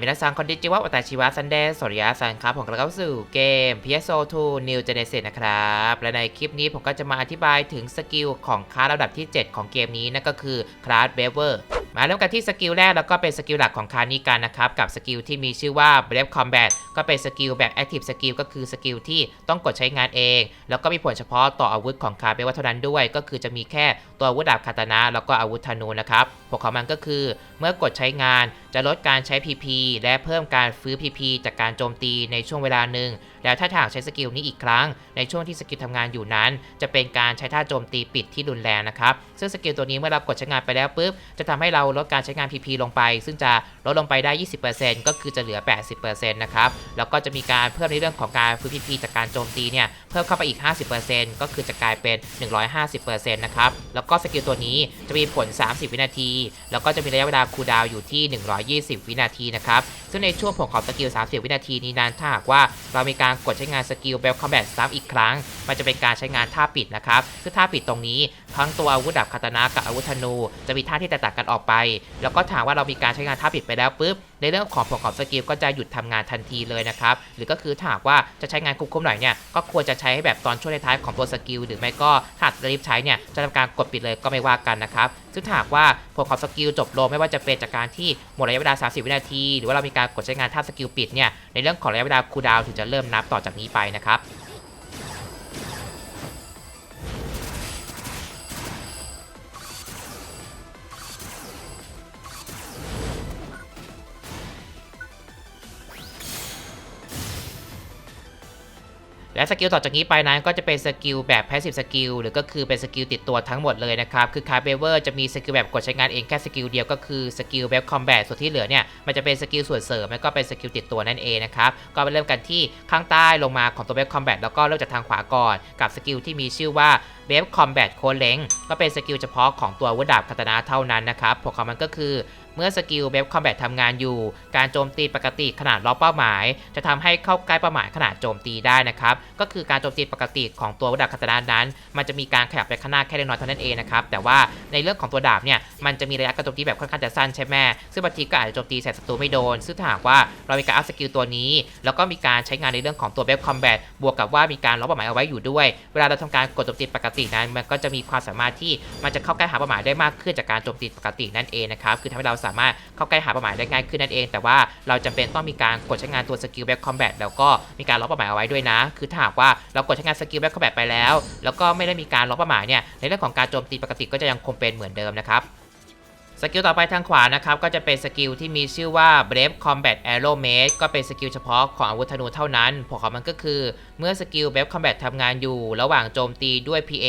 มินาซังคอนดิจิวะวัตาชิวะซันเดย์สริยาซันครับผมกลังเข้าสู่เกม PSO2 New Genesis นะครับ และในคลิปนี้ผมก็จะมาอธิบายถึงสกิลของคลาสระดับที่ 7 ของเกมนี้นั่นก็คือคลาสเบเวอร์มาเริ่มกันที่สกิลแรกแล้วก็เป็นสกิลหลักของคลาสนี้กันนะครับ กับสกิลที่มีชื่อว่า Brave Combat ก็เป็นสกิลแบบ Active Skill ก็คือสกิลที่ต้องกดใช้งานเอง แล้วก็มีผลเฉพาะต่ออาวุธของคลาสเบเวอร์เท่านั้นด้วย ก็คือจะมีแค่ตัวอาวุธดาบคาตานะแล้วก็อาวุธธนูนะครับผลของมันก็คือเมื่อกดใช้งาน จะลดการใช้ PP และเพิ่มการฟื้น PP จากการโจมตีในช่วงเวลาหนึ่ง แล้วถ้าหากใช้สกิลนี้อีกครั้ง ในช่วงที่สกิลทำงานอยู่นั้น จะเป็นการใช้ท่าโจมตีปิดที่รุนแรงนะครับซึ่งสกิลตัวนี้เมื่อเรากดใช้งานไปแล้วปุ๊บจะทำให้เราลดการใช้งาน PP ลงไป ซึ่งจะลดลงไปได้ 20%ก็คือจะเหลือ 80%นะครับแล้วก็จะมีการเพิ่มในเรื่องของการฟื้น PP จากการโจมตีเนี่ยเพิ่มเข้าไปอีก 50%ก็คือจะกลายเป็น 150%นะครับแล้วก็สกิลตัวนี้จะมีผล 30 วินาที แล้วก็จะมีระยะเวลาคูลดาวอยู่ที่ 120 วินาทีนะครับซึ่งในช่วงผลของสกิล 30 วินาทีนี้นั้นถ้าหากว่าเรามีการกดใช้งานสกิลเบลคอมแบทซ้ำอีกครั้ง มันจะเป็นการใช้งานท่าปิดนะครับซึ่งท่าปิดตรงนี้ทั้งตัวอาวุธดาบคาตานะกับอาวุธธนู จะมีท่าที่แตกต่างกันออกไป แล้วก็ถามว่าเรามีการใช้งานท่าปิดไปแล้วปุ๊บในเรื่องของผลของสกิลก็จะหยุดทำงานทันทีเลยนะครับ หรือก็คือถ้าหากว่าจะใช้งานคุ้มๆหน่อยเนี่ยก็ควรจะใช้ให้แบบตอนช่วงท้ายของตัวสกิลหรือไม่ก็ถ้ากจะรีบใช้เนี่ยจะทำการกดปิดเลยก็ไม่ว่ากันนะครับซึ่งถ้าหากว่าผลของสกิลจบลงไม่ว่าจะเป็นจากการที่หมดระยะเวลา 30 วินาที หรือว่าเรามีการกดใช้งานท่าสกิลปิดเนี่ยในเรื่องของระยะเวลาคูลดาวถึงจะเริ่มนับต่อจากนี้ไปนะครับ และสกิลต่อจากนี้ไปนั้นก็จะเป็นสกิลแบบ passive skill หรือก็คือเป็นสกิลติดตัวทั้งหมดเลยนะครับ คือคาร์เบเวอร์จะมีสกิลแบบกดใช้งานเองแค่สกิลเดียวก็คือสกิลแบบ combat ส่วนที่เหลือเนี่ย มันจะเป็นสกิลส่วนเสริมแล้วก็เป็นสกิลติดตัวนั่นเองนะครับ ก็ไปเริ่มกันที่ข้างใต้ลงมาของตัว Web Combat แล้วก็เริ่มจากทางขวาก่อนกับสกิลที่มีชื่อว่า Web Combat โคเลงก็เป็นสกิลเฉพาะของตัววุธดาบคาตนะเท่านั้นนะครับผลของมันก็คือ เมื่อสกิลเบฟคอมแบททำงานอยู่ การโจมตีปกติขนาดล้อเป้าหมาย จะทำให้เข้าใกล้เป้าหมายขนาดโจมตีได้นะครับ ก็คือการโจมตีปกติของตัวดาบคาตานานั้น มันจะมีการขยับไปข้างหน้าแค่เล็กน้อยเท่านั้นเองนะครับ แต่ว่าในเรื่องของตัวดาบเนี่ย มันจะมีระยะการโจมตีแบบค่อนข้างจะสั้นใช่ไหมซึ่งบางทีก็อาจจะโจมตีใส่ศัตรูไม่โดน ซึ่งถ้าหากว่าเรามีการอัพสกิลตัวนี้ แล้วก็มีการใช้งานในเรื่องของตัวเบฟคอมแบทบวกกับว่ามีการล้อเป้าหมายเอาไว้อยู่ด้วย เวลาเราทำการกดโจมตีปกตินั้น มันก็จะมีความสามารถที่มันจะเข้าใกล้หาเป้าหมายได้มากขึ้นจากการโจมตีปกตินั่นเองนะครับคือทำให้เราสามารถเข้าใกล้หาเป้าหมายได้ง่ายขึ้นนั่นเอง แต่ว่าเราจำเป็นต้องมีการกดใช้งานตัวสกิลแบ็คคอมแบทแล้วก็มีการล็อกเป้าหมายเอาไว้ด้วยนะ คือถ้าหากว่าเรากดใช้งานสกิลแบ็คคอมแบทไปแล้ว แล้วก็ไม่ได้มีการล็อกเป้าหมายเนี่ยในเรื่องของการโจมตีปกติก็จะยังคงเป็นเหมือนเดิมนะครับ กิลต่อไปทางขวานะครับก็จะเป็นสกิลที่มีชื่อว่า Brave Combat Arrow Mage ก็เป็นสกิลเฉพาะของอาวุธธนูเท่านั้นผลของมันก็คือ เมื่อสกิล Brave Combat ทำงานอยู่ ระหว่างโจมตีด้วย PA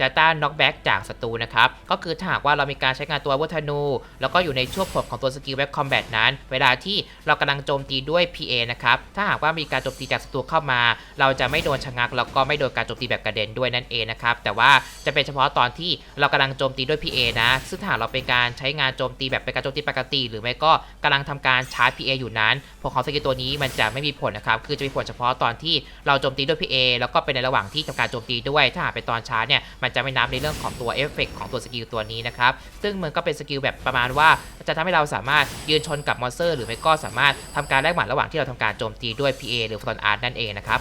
จะต้าน knockback จากศัตรูนะครับ ก็คือถ้าหากว่าเรามีการใช้งานตัวอาวุธธนู แล้วก็อยู่ในช่วงผลของตัวสกิล Brave Combat นั้น เวลาที่เรากำลังโจมตีด้วย PA นะครับถ้าหากว่ามีการโจมตีจากศัตรูเข้ามา เราจะไม่โดนชะงัก แล้วก็ไม่โดนการโจมตีแบบกระเด็นด้วยนั่นเองนะครับแต่ว่าจะเป็นเฉพาะตอนที่เรากำลังโจมตีด้วย PA นะ ซึ่งถ้าเราเป็นการใช้งานโจมตีแบบเป็นการโจมตีปกติ หรือไม่ก็กำลังทำการชาร์จ PA อยู่นั้นผลของสกิลตัวนี้มันจะไม่มีผลนะครับ คือจะมีผลเฉพาะตอนที่เราโจมตีด้วย PA แล้วก็เป็นในระหว่างที่ทำการโจมตีด้วย ถ้าหากเป็นตอนชาร์จเนี่ยมันจะไม่นับในเรื่องของตัวเอฟเฟกของตัวสกิลตัวนี้นะครับ ซึ่งมันก็เป็นสกิลแบบประมาณว่า จะทำให้เราสามารถยืนชนกับมอนสเตอร์ หรือไม่ก็สามารถทำการแลกหมัดระหว่างที่เราทำการโจมตีด้วย PA หรือฟอนอาร์ตนั่นเองนะครับ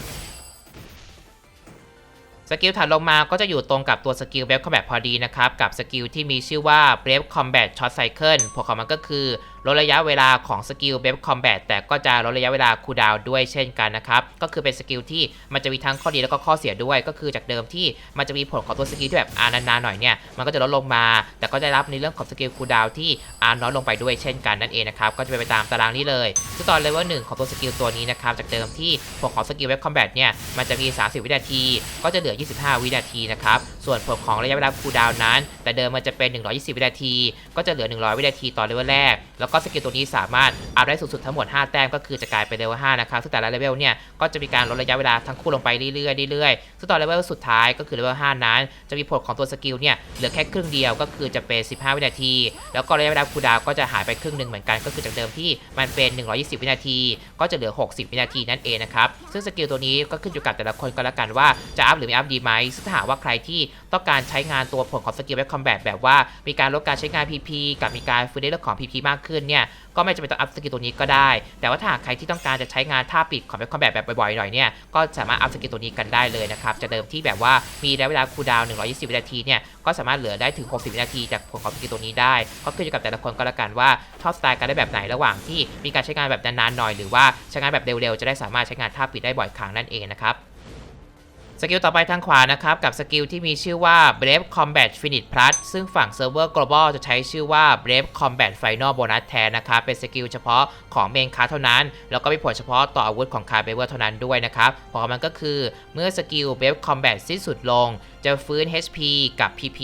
กิลถัดลงมาก็จะอยู่ตรงกับตัวสกิลเบฟคอมแบทพอดีนะครับ กับสกิลที่มีชื่อว่า Brave Combat Short Cycle ผลของมันก็คือ ลดระยะเวลาของสกิล Brave Combat แต่ก็จะลดระยะเวลาคูลดาวด้วยเช่นกันนะครับ ก็คือเป็นสกิลที่มันจะมีทั้งข้อดีแล้วก็ข้อเสียด้วย ก็คือจากเดิมที่มันจะมีผลของตัวสกิลที่แบบอานานๆหน่อยเนี่ยมันก็จะลดลงมา แต่ก็ได้รับในเรื่องของสกิลคูลดาวที่อาน้อยลงไปด้วยเช่นกันนั่นเองนะครับ ก็จะเป็นไปตามตารางนี้เลยซึ่งตอนเลเวลหนึ่งของตัวสกิลตัวนี้นะครับจากเดิมที่ผลของสกิล Brave Combat เนี่ยมันจะมี 30 วินาที ก็จะเหลือ 25 วินาทีนะครับส่วนผลของระยะเวลาคูลดาวน์นั้น แต่เดิมมันจะเป็น 120 วินาที ก็จะเหลือ 100 วินาทีต่อเลเวลแรก แล้วก็สกิลตัวนี้สามารถอัพได้สูงสุดทั้งหมด 5 แต้มก็คือจะกลายเป็นเลเวล 5 นะครับ ซึ่งแต่ละเลเวลเนี่ย ก็จะมีการลดระยะเวลาทั้งคู่ลงไปเรื่อยๆเรื่อยๆ ซึ่งตอนเลเวลสุดท้ายก็คือเลเวล 5 นั้น จะมีผลของตัวสกิลเนี่ย เหลือแค่ครึ่งเดียวก็คือจะเป็น 15 วินาที แล้วก็ระยะเวลาคูลดาวน์ก็จะหายไปครึ่งหนึ่งเหมือนกัน ก็คือจากเดิมที่มันเป็น 120 วินาที ก็จะเหลือ 60 วินาทีนั่นเองนะครับซึ่งสกิลตัวนี้ก็ขึ้นอยู่กับแต่ละคนก็แล้วกันว่าจะอัพหรือไม่อัพดีไหมซึ่งถ้าหากว่าใครที่ต้องการใช้งานตัวผลของสกิลเว็บคอมแบทแบบว่ามีการลดการใช้งาน PP กับมีการฟื้นในเรื่องของ PP มากขึ้นเนี่ยก็ไม่จำเป็นต้องอัพสกิลตัวนี้ก็ได้ แต่ว่าถ้าใครที่ต้องการจะใช้งานท่าปิดของเว็บคอมแบทแบบบ่อยๆหน่อยเนี่ยก็สามารถอัพสกิลตัวนี้กันได้เลยนะครับจะเดิมที่แบบว่ามีระยะเวลาคูลดาวน์120 วินาทีเนี่ยก็สามารถเหลือได้ถึง 60 วินาทีจากผลของสกิลตัวนี้ได้ ก็ขึ้นอยู่กับแต่ละคนก็แล้วกันว่าชอบสไตล์การได้แบบไหนระหว่างที่มีการใช้งานแบบนานๆหน่อย หรือว่าใช้งานแบบเร็วๆจะได้สามารถใช้งานท่าปิดได้บ่อยครั้งนั่นเองนะครับ สกิลต่อไปทางขวานะครับ กับสกิลที่มีชื่อว่า Brave Combat Finish Plus ซึ่งฝั่งเซิร์ฟเวอร์ global จะใช้ชื่อว่า Brave Combat Final Bonus แทนนะครับ เป็นสกิลเฉพาะของเมนคาร์เท่านั้น แล้วก็มีผลเฉพาะต่ออาวุธของคาร์เบเวอร์เท่านั้นด้วยนะครับผลของมันก็คือเมื่อสกิล Brave Combat สิ้นสุดลง จะฟื้น HP กับ PP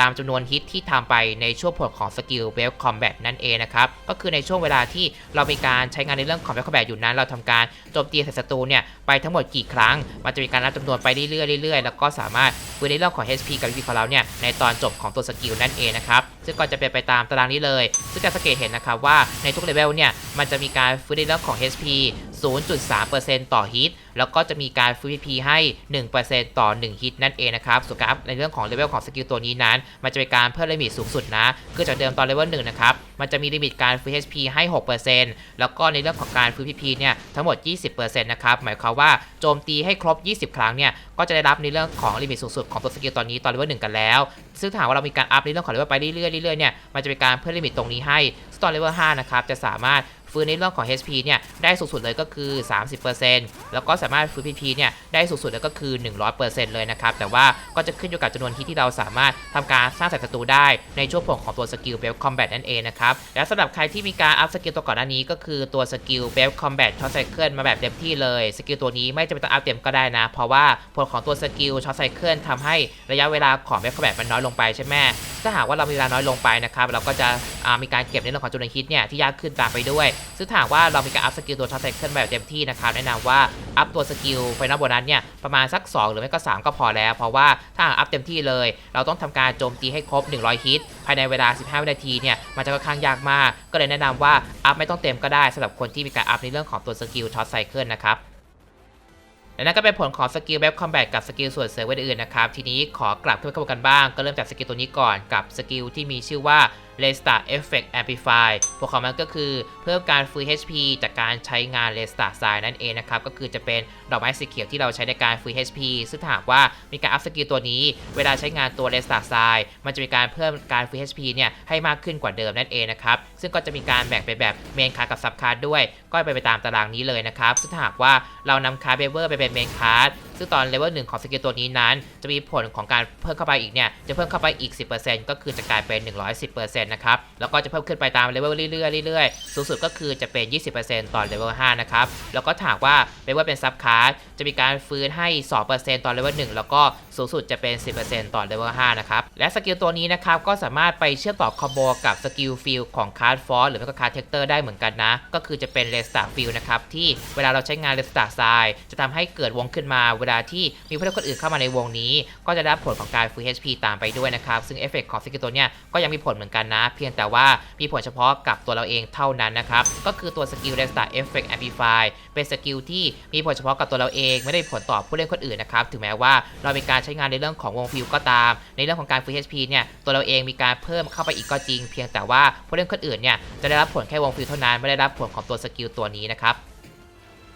ตามจำนวนฮิตที่ทำไปในช่วงผลของสกิล Brave Combat นั่นเองนะครับ ก็คือในช่วงเวลาที่เรามีการใช้งานในเรื่องของ Brave Combat อยู่นั้น เราทำการโจมตีใส่ศัตรูเนี่ยไปทั้งหมดกี่ครั้ง มันจะมีการนับจำนวนไปเรื่อยๆเรื่อยๆ แล้วก็สามารถฟื้นในเรื่องของ HP กับ PP ของเราเนี่ยในตอนจบของตัวสกิลนั่นเองนะครับ ซึ่งก็จะเป็นไปตามตารางนี้เลย ซึ่งการสังเกตเห็นนะครับว่าในทุกเลเวลเนี่ยมันจะมีการฟื้นในเรื่องของ HP 0.3%ต่อฮิตแล้วก็จะมีการฟื้น PP ให้ 1%ต่อ 1 ฮิตนั่นเองนะครับส่วนการอัพในเรื่องของเลเวลของสกิลตัวนี้นั้น มันจะเป็นการเพิ่มลิมิตสูงสุดนะ คือจากเดิมตอนเลเวล1นะครับ มันจะมีลิมิตการฟื้น HP ให้ 6%แล้วก็ในเรื่องของการฟื้น PP เนี่ยทั้งหมด 20%นะครับ หมายความว่าโจมตีให้ครบ 20 ครั้งเนี่ย ก็จะได้รับในเรื่องของลิมิตสูงสุดของตัวสกิลตอนนี้ตอนเลเวล1กันแล้ว ซึ่งถาหากว่าเรามีการอัพในเรื่องของเลเวลไปเรื่อยๆเรื่อยๆเนี่ย มันจะเป็นการเพิ่มลิมิตตรงนี้ให้ ตอนเลเวล5นะครับจะสามารถฟื้นในเรื่องของ HP เนี่ยได้สูงสุดเลยก็คือ 30%แล้วก็สามารถฟื้น PP เนี่ยได้สูงสุดเลยก็คือ 100%เลยนะครับ แต่ว่าก็จะขึ้นอยู่กับจำนวนฮิตที่เราสามารถทำการสร้างใส่ศัตรูได้ในช่วงผลของตัวสกิลเบลคอมแบทนั่นเองนะครับ และสำหรับใครที่มีการอัพสกิลตัวก่อนหน้านี้ก็คือตัวสกิลเบลคอมแบทช็อตไซเคิลมาแบบเต็มที่เลย สกิลตัวนี้ไม่จำเป็นต้องอัพเต็มก็ได้นะ เพราะว่าผลของตัวสกิลช็อตไซเคิลทำให้ระยะเวลาของเบลคอมแบทมันน้อยลงไปใช่ไหม ถ้าหากว่าเรามีเวลาน้อยลงไปนะครับเราก็จะมีการเก็บในเรื่องของจำนวนฮิตเนี่ยที่ยากขึ้นตามไปด้วย ซึ่งถ้าหากว่าเรามีการอัพสกิลตัวช็อตไซเคิลแบบเต็มที่นะครับแนะนำว่าอัพตัวสกิลไฟนอลโบนัสเนี่ยประมาณสัก 2 หรือไม่ก็ 3 ก็พอแล้ว เพราะว่าถ้าอัพเต็มที่เลย เราต้องทำการโจมตีให้ครบ 100 ฮิตภายในเวลา 15 วินาทีเนี่ยมันจะค่อนข้างยากมาก ก็เลยแนะนำว่าอัพไม่ต้องเต็มก็ได้สำหรับคนที่มีการอัพในเรื่องของตัวสกิลช็อตไซเคิลนะครับ และนั่นก็เป็นผลของสกิลแบบคอมแบทกับสกิลส่วนเสริมอื่นๆนะครับ ทีนี้ขอกลับขึ้นมากันบ้าง ก็เริ่มจากสกิลตัวนี้ก่อนกับสกิลที่มีชื่อว่า r e s t a r Effect Amplify พวกของมันก็คือเพิ่มการฟื้น HP จากการใช้งาน r e s t a r Sign นั่นเองนะครับ ก็คือจะเป็นดอกไม้สีเขียวที่เราใช้ในการฟื้น HP ซึ่งถ้าหากว่ามีการอัพสกิลตัวนี้ เวลาใช้งานตัว r e s t a r Sign มันจะมีการเพิ่มการฟื้น HP เนี่ยให้มากขึ้นกว่าเดิมนั่นเองนะครับ ซึ่งก็จะมีการแบ่งเป็นแบบเมนคาร์กับซับคาร์ด้วย ก็ไปไปตามตารางนี้เลยนะครับ ซึ่งถ้าหากว่าเรานำคาร์เบเวอร์ไปเป็นเมนคาร์ ซึ่งตอนเลเวลหนึ่งของสกิลตัวนี้นั้น จะมีผลของการเพิ่มเข้าไปอีกเนี่ยจะเพิ่มเข้าไปอีก 10%ก็คือจะกลายเป็น 110%นะครับแล้วก็จะเพิ่มขึ้นไปตามเลเวลเรื่อยๆเรื่อยๆสูงสุดก็คือจะเป็น 20%ตอนเลเวล5นะครับแล้วก็ถามว่าเลเวลเป็นซับคาร์จะมีการฟื้นให้ 2%ตอนเลเวล1แล้วก็สูงสุดจะเป็น 10%ตอนเลเวล5นะครับและสกิลตัวนี้นะครับก็สามารถไปเชื่อมต่อคอมโบกับสกิลฟิลของคาร์ดฟอร์หรือไม่ก็คาร์ดเทคเตอร์ได้เหมือนกันนะ ก็คือจะเป็นเรสตาร์ฟิลนะครับที่เวลาเราใช้งานเรสตาร์ไซจะทำให้เกิดวงขึ้นมาเวลาที่มีผู้เล่นคนอื่นเข้ามาในวงนี้ ก็จะได้รับผลของการฟื้น HP ตามไปด้วยนะครับ ซึ่งเอฟเฟกต์ของสกิลตัวเนี้ยก็ยังมีผลเหมือนกันนะ เพียงแต่ว่ามีผลเฉพาะกับตัวเราเองเท่านั้นนะครับ ก็คือตัวสกิล Restart Effect Amplify เป็นสกิลที่มีผลเฉพาะกับตัวเราเองไม่ได้มีผลต่อผู้เล่นคนอื่นนะครับถึงแม้ว่าเรามีการใช้งานในเรื่องของวงฟิลก็ตาม ในเรื่องของการฟื้น HP เนี่ยตัวเราเองมีการเพิ่มเข้าไปอีกก็จริง เพียงแต่ว่าผู้เล่นคนอื่นเนี่ยจะได้รับผลแค่วงฟิลเท่านั้นไม่ได้รับผลของตัวสกิลตัวนี้นะครับ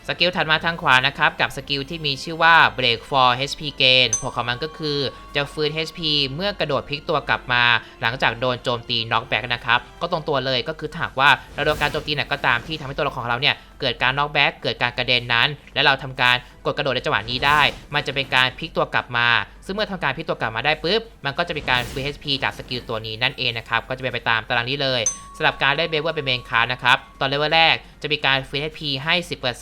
สกิลถัดมาทางขวานะครับ กับสกิลที่มีชื่อว่า Break for HP Gain ผลของมันก็คือ จะฟื้น HP เมื่อกระโดดพลิกตัวกลับมา หลังจากโดนโจมตี knockback นะครับ ก็ตรงตัวเลยก็คือถ้ากว่าเราโดนการโจมตีไหนก็ตามที่ทำให้ตัวเรของเราเนี่ย เกิดการน็อกแบ็กเกิดการกระเด็นนั้น และเราทำการกดกระโดดในจังหวะนี้ได้ มันจะเป็นการพลิกตัวกลับมา ซึ่งเมื่อทำการพลิกตัวกลับมาได้ปุ๊บ มันก็จะเป็นการฟื้น HP จากสกิลตัวนี้นั่นเองนะครับ ก็จะเป็นไปตามตารางนี้เลยสำหรับการเล่นเบเวอร์เป็นเมนคาร์นะครับ ตอนเลเวลแรกจะมีการฟื้น HP ให้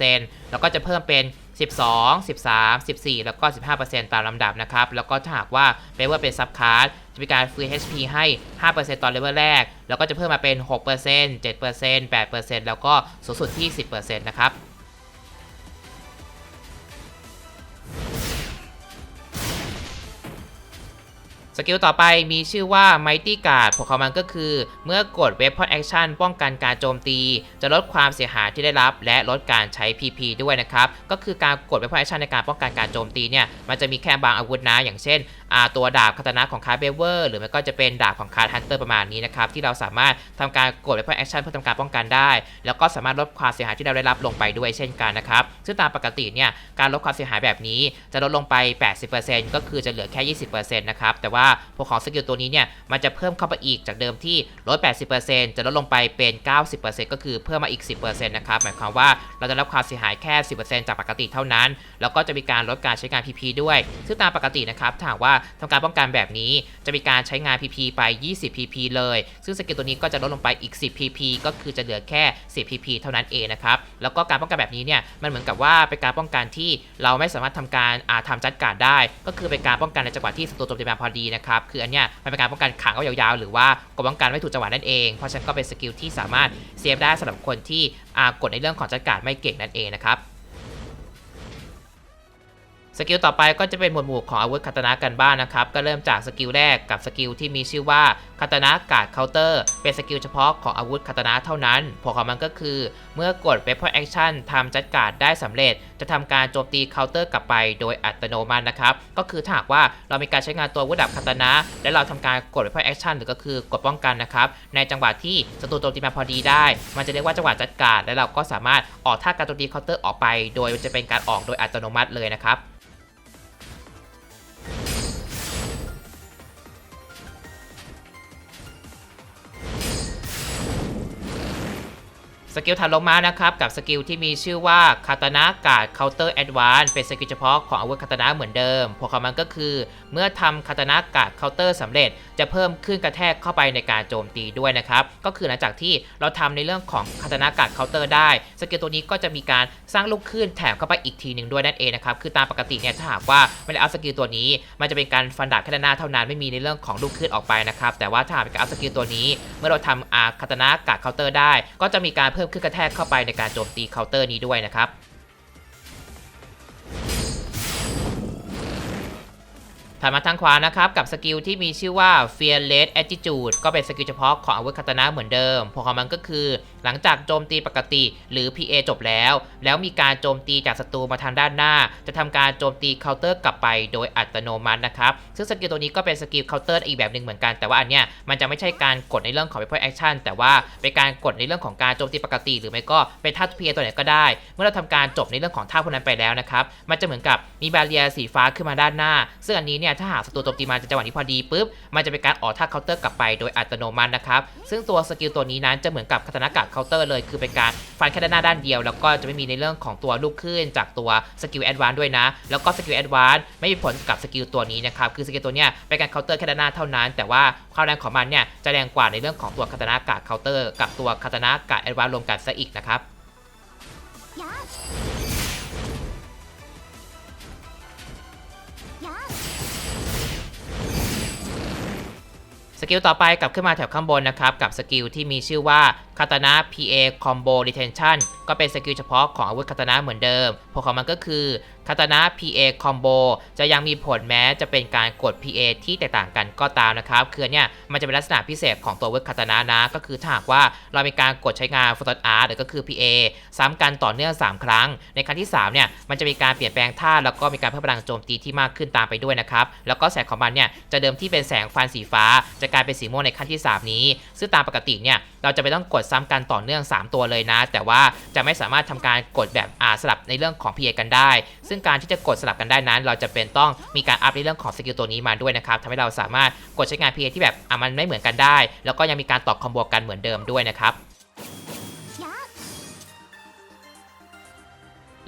10%แล้วก็จะเพิ่มเป็น 12 13 14 แล้วก็ 15%ตามลำดับนะครับ แล้วก็ถ้าหากว่าเลเวอร์เป็นซับคาร์ดจะมีการฟรี HP ให้ 5%ตอนเลเวลแรก แล้วก็จะเพิ่มมาเป็น 6% 7% 8%แล้วก็สูงสุดที่ 10%นะครับ สกิลต่อไปมีชื่อว่า Mighty Guard ผลของมันก็คือ เมื่อกด Weapon Action ป้องกันการโจมตี จะลดความเสียหายที่ได้รับ และลดการใช้ PP ด้วยนะครับ ก็คือการกด Weapon Action ในการป้องกันการโจมตีเนี่ย มันจะมีแค่บางอาวุธนะ อย่างเช่น ตัวดาบคาตานะของคาร์เบเวอร์หรือไม่ก็จะเป็นดาบของคาร์ฮันเตอร์ประมาณนี้นะครับที่เราสามารถทำการกดไปเพื่อแอคชั่นเพื่อทำการป้องกันได้ แล้วก็สามารถลดความเสียหายที่เราได้รับลงไปด้วยเช่นกันนะครับซึ่งตามปกติเนี่ยการลดความเสียหายแบบนี้จะลดลงไป 80%ก็คือจะเหลือแค่ 20%นะครับแต่ว่าพวกของสกิลตัวนี้เนี่ยมันจะเพิ่มเข้าไปอีกจากเดิมที่ลด 80%จะลดลงไปเป็น 90%ก็คือเพิ่มมาอีก 10%นะครับหมายความว่าเราจะรับความเสียหายแค่ 10%จากปกติเท่านั้น แล้วก็จะมีการลดการใช้งาน PP ด้วย ซึ่งตามปกตินะครับถ้าหากว่าทำการป้องกันแบบนี้ จะมีการใช้งาน PP ไป 20 PP เลย ซึ่งสกิลตัวนี้ก็จะลดลงไปอีก 10 PP ก็คือจะเหลือแค่ 10 PP เท่านั้นเองนะครับ แล้วก็การป้องกันแบบนี้เนี่ยมันเหมือนกับว่าเป็นการป้องกันที่เราไม่สามารถทำการอาทำจัดการได้ ก็คือเป็นการป้องกันในจังหวะที่ศัตรูโจมตีมาพอดีนะครับคืออันเนี้ยมันเป็นการป้องกันขังเอายาวๆ หรือว่ากดป้องกันไม่ถูกจังหวะนั่นเองเพราะฉะนั้นก็เป็นสกิลที่สามารถเซฟได้สำหรับคนที่กดในเรื่องของจัดการไม่เก่งนั่นเองนะครับ สกิลต่อไปก็จะเป็นหมวดหมู่ของอาวุธคาตนะกันบ้างนนะครับ ก็เริ่มจากสกิลแรกกับสกิลที่มีชื่อว่าคาตนะการ์ดเคาน์เตอร์เป็นสกิลเฉพาะของอาวุธคาตนะเท่านั้นผลของมันก็คือ เมื่อกด Weapon Action ทำจัดการได้สำเร็จ จะทำการโจมตีเคาน์เตอร์กลับไปโดยอัตโนมัตินะครับ ก็คือถ้าหากว่าเรามีการใช้งานตัววุธดาบคาตนะ และเราทำการกด Weapon Action หรือก็คือกดป้องกันนะครับ ในจังหวะที่ศัตรูโจมตีมาพอดีได้ มันจะเรียกว่าจังหวะจัดการ และเราก็สามารถออกท่าการโจมตีเคาน์เตอร์ออกไป โดยจะเป็นการออกโดยอัตโนมัติเลยนะครับ กิลถัดลงมานะครับ กับสกิลที่มีชื่อว่าคาตานะกาดเคาน์เตอร์แอดวานเป็นสกิลเฉพาะของอาวุธคาตานะเหมือนเดิมผลของมันก็คือ เมื่อทำคาตานะการ์ดเคาน์เตอร์สำเร็จ จะเพิ่มขึ้นกระแทกเข้าไปในการโจมตีด้วยนะครับ ก็คือหลังจากที่เราทำในเรื่องของคาตานะการ์ดเคาน์เตอร์ได้ สกิลตัวนี้ก็จะมีการสร้างลูกคลื่นแถมเข้าไปอีกทีหนึ่งด้วยนั่นเองนะครับคือตามปกติเนี่ยถ้าหากว่าไม่ได้เอาสกิลตัวนี้ มันจะเป็นการฟันดาบค่ด้านหน้าเท่านั้นไม่มีในเรื่องของลูกคลื่นออกไปนะครับแต่ว่าถ้าหากเป็นการเอาสกิลตัวนี้ เมื่อเราทำอาคาตานะกาดเคาน์เตอร์ได้ ก็จะมีการเพิ่มขึ้นกระแทกเข้าไปในการโจมตีเคาน์เตอร์นี้ด้วยนะครับถัดมาทางขวานะครับกับสกิลที่มีชื่อว่า Fearless Attitude ก็เป็นสกิลเฉพาะของอาวุธคาตนะเหมือนเดิมพอของมันก็คือหลังจากโจมตีปกติ หรือ PA จบแล้ว แล้วมีการโจมตีจากศัตรูมาทางด้านหน้า จะทำการโจมตีเคาน์เตอร์กลับไปโดยอัตโนมัตินะครับ ซึ่งสกิลตัวนี้ก็เป็นสกิลเคาน์เตอร์อีกแบบหนึ่งเหมือนกัน แต่ว่าอันเนี้ยมันจะไม่ใช่การกดในเรื่องของ Weapon Action แต่ว่าเป็นการกดในเรื่องของการโจมตีปกติ หรือไม่ก็เป็นท่า PA ตัวไหนก็ได้ เมื่อเราทำการจบในเรื่องของท่าพวกนั้นไปแล้วนะครับ มันจะเหมือนกับมีบาเรียสีฟ้าขึ้นมาด้านหน้า ซึ่งอันนี้เนี่ยถ้าหากศัตรูโจมตีมาจะจังหวะนี้พอดีปุ๊บ มันจะเป็นการออกท่าเคาน์เตอร์กลับไปโดยอัตโนมัตินะครับ ซึ่งตัวสกิลตัวนี้นั้นจะเหมือนกับคาตานะกะเคาน์เตอร์เลยคือเป็นการฟันแค่ด้านหน้าด้านเดียว แล้วก็จะไม่มีในเรื่องของตัวลูกขึ้นจากตัวสกิลแอดวานด้วยนะ แล้วก็สกิลแอดวานไม่มีผลกับสกิลตัวนี้นะครับคือสกิลตัวเนี้ยเป็นการเคาน์เตอร์แค่ด้านหน้าเท่านั้น แต่ว่าความแรงของมันเนี่ยจะแรงกว่าในเรื่องของตัวคาตานากะเคาน์เตอร์กับตัวคาตานากะแอดวานรวมกันซะอีกนะครับ สกิลต่อไปกลับขึ้นมาแถวข้างบนนะครับ กับสกิลที่มีชื่อว่าคาตานะ PA Combo Retention ก็เป็นสกิลเฉพาะของอาวุธคาตานะเหมือนเดิมพวกของมันก็คือ คาตานะ PA Combo จะยังมีผลแม้จะเป็นการกด PA ที่แตกต่างกันก็ตามนะครับ คือเนี่ยมันจะเป็นลักษณะพิเศษของตัวอาวุธคาตานะนะ ก็คือถ้าหากว่าเรามีการกดใช้งาน f o t o Art หรือก็คือ PA ซ้ำกันต่อเนื่อง 3 ครั้ง ในครั้งที่ 3 เนี่ย มันจะมีการเปลี่ยนแปลงท่า แล้วก็มีการเพิ่มพลังโจมตีที่มากขึ้นตามไปด้วยนะครับ แล้วก็แสงของมันเนี่ยจะเดิมที่เป็นแสงฟันสีฟ้า จะกลายเป็นสีม่วงในขั้นที่ 3 นี้ ซึ่งตามปกติเนี่ยเราจะไม่ต้องกดซ้ำกันต่อเนื่อง 3 ตัวเลยนะ แต่ว่าจะไม่สามารถทำการกดแบบอาสลับในเรื่องของ PA กันได้ ซึ่งการที่จะกดสลับกันได้นั้น เราจะเป็นต้องมีการอัพในเรื่องของสกิลตัวนี้มาด้วยนะครับทำให้เราสามารถกดใช้งาน PA ที่แบบอะมันไม่เหมือนกันได้ แล้วก็ยังมีการตอบคอมโบกันเหมือนเดิมด้วยนะครับ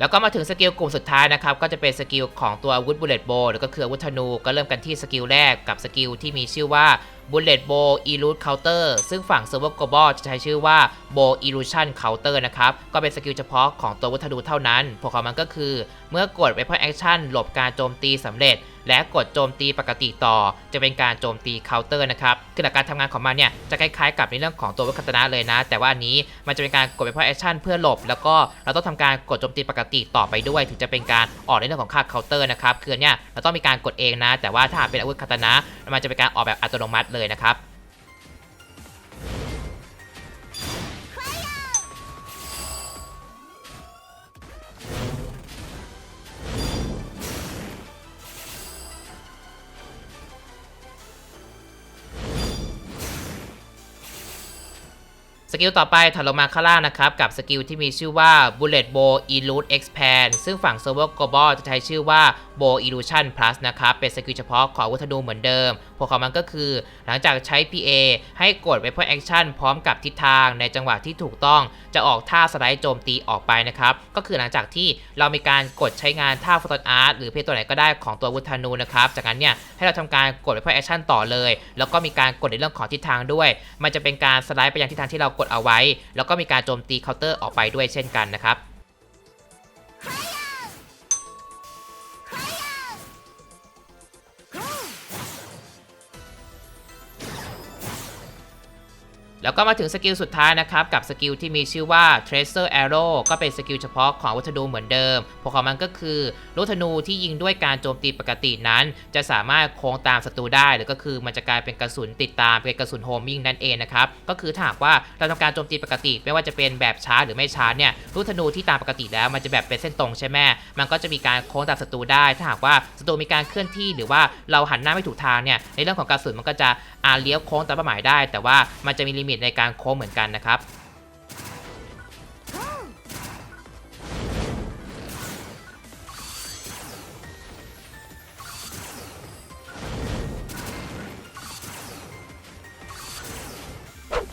แล้วก็มาถึงสกิลกลุ่มสุดท้ายนะครับ ก็จะเป็นสกิลของตัวอาวุธบุลเลตโบหรือก็คืออาวุธธนู ก็เริ่มกันที่สกิลแรกกับสกิลที่มีชื่อว่า Bullet Bow Illusion Counter ซึ่งฝั่ง Server Global จะใช้ชื่อว่า Bow Illusion Counter นะครับ ก็เป็นสกิลเฉพาะของตัววัธนูเท่านั้นผลของมันก็คือ เมื่อกด Weapon Action หลบการโจมตีสำเร็จ และกดโจมตีปกติต่อ จะเป็นการโจมตีเคาน์เตอร์นะครับคือหลักการทำงานของมันเนี่ยจะคล้ายๆกับในเรื่องของตัววัคตนะเลยนะ แต่ว่าอันนี้มันจะเป็นการกดไปเพื่อแอคชั่นเพื่อหลบ แล้วก็เราต้องทำการกดโจมตีปกติต่อไปด้วย ถึงจะเป็นการออกในเรื่องของค่าเคาน์เตอร์นะครับคือเนี่ยเราต้องมีการกดเองนะ แต่ว่าถ้าเป็นอาวุธคาตานะมันจะเป็นการออกแบบอัตโนมัติเลยนะครับ สกิลต่อไปถัดลงมาข้างล่างนะครับ กับสกิลที่มีชื่อว่า Bullet Bow Elude Expand ซึ่งฝั่ง Server Global จะใช้ชื่อว่า Bow Illusion Plus นะครับ เป็นสกิลเฉพาะของวุธธนูเหมือนเดิมผลของมันก็คือ หลังจากใช้ PA ให้กด Weapon Action พร้อมกับทิศทางในจังหวะที่ถูกต้องจะออกท่าสไลด์โจมตีออกไปนะครับ ก็คือหลังจากที่เรามีการกดใช้งานท่าฟอตอาร์ตหรือเพลตัวไหนก็ได้ของตัววุธธนูนะครับ จากนั้นเนี่ยให้เราทำการกด Weapon Action ต่อเลย แล้วก็มีการกดในเรื่องของทิศทางด้วย มันจะเป็นการสไลด์ไปยังทิศทางที่เรากดเอาไว้ แล้วก็มีการโจมตีเคาน์เตอร์ออกไปด้วยเช่นกันนะครับ แล้วก็มาถึงสกิลสุดท้ายนะครับ กับสกิลที่มีชื่อว่า Tracer Arrow ก็เป็นสกิลเฉพาะของวัตถุเหมือนเดิมผลของมันก็คือลูกธนูที่ยิงด้วยการโจมตีปกตินั้น จะสามารถโค้งตามศัตรูได้ หรือก็คือมันจะกลายเป็นกระสุนติดตามเป็นกระสุนโฮมิงนั่นเองนะครับ ก็คือถ้าหากว่าเราทำการโจมตีปกติ ไม่ว่าจะเป็นแบบช้าหรือไม่ช้าเนี่ยลูกธนูที่ตามปกติแล้วมันจะแบบเป็นเส้นตรงใช่ไหมมันก็จะมีการโค้งตามศัตรูได้ ถ้าหากว่าศัตรูมีการเคลื่อนที่หรือว่าเราหันหน้าไม่ถูกทางเนี่ยในเรื่องของกระสุนมันก็จะอาเลี้ยวโค้งตามเป้าหมายได้ แต่ว่ามันจะมีลิมิตในการโค้งเหมือนกันนะครับ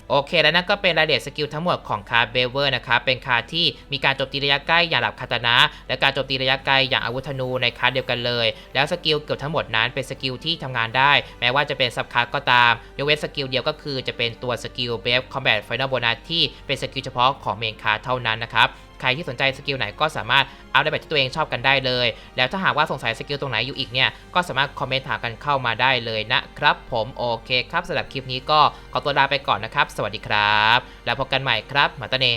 โอเคแล้วนั่นก็เป็นรายละเอียดสกิลทั้งหมดของคาร์เบเวอร์นะครับเป็นคาร์ที่มีการโจมตีระยะใกล้อย่างหลับคาตานะ และการโจมตีระยะไกลอย่างอาวุธธนูในคาร์เดียวกันเลย แล้วสกิลเกือบทั้งหมดนั้นเป็นสกิลที่ทำงานได้ แม้ว่าจะเป็นซับคาร์ก็ตามยกเว้นสกิลเดียวก็คือจะเป็นตัวสกิลเบฟคอมแบทไฟนอลโบนัสที่เป็นสกิลเฉพาะของเมนคาร์เท่านั้นนะครับ ใครที่สนใจสกิลไหนก็สามารถเอาได้แบบที่ตัวเองชอบกันได้เลย แล้วถ้าหากว่าสงสัยสกิลตรงไหนอยู่อีกเนี่ย ก็สามารถคอมเมนต์ถามกันเข้ามาได้เลยนะครับ ผมโอเคครับสำหรับคลิปนี้ก็ขอตัวลาไปก่อนนะครับ สวัสดีครับ แล้วพบกันใหม่ครับมาตาเน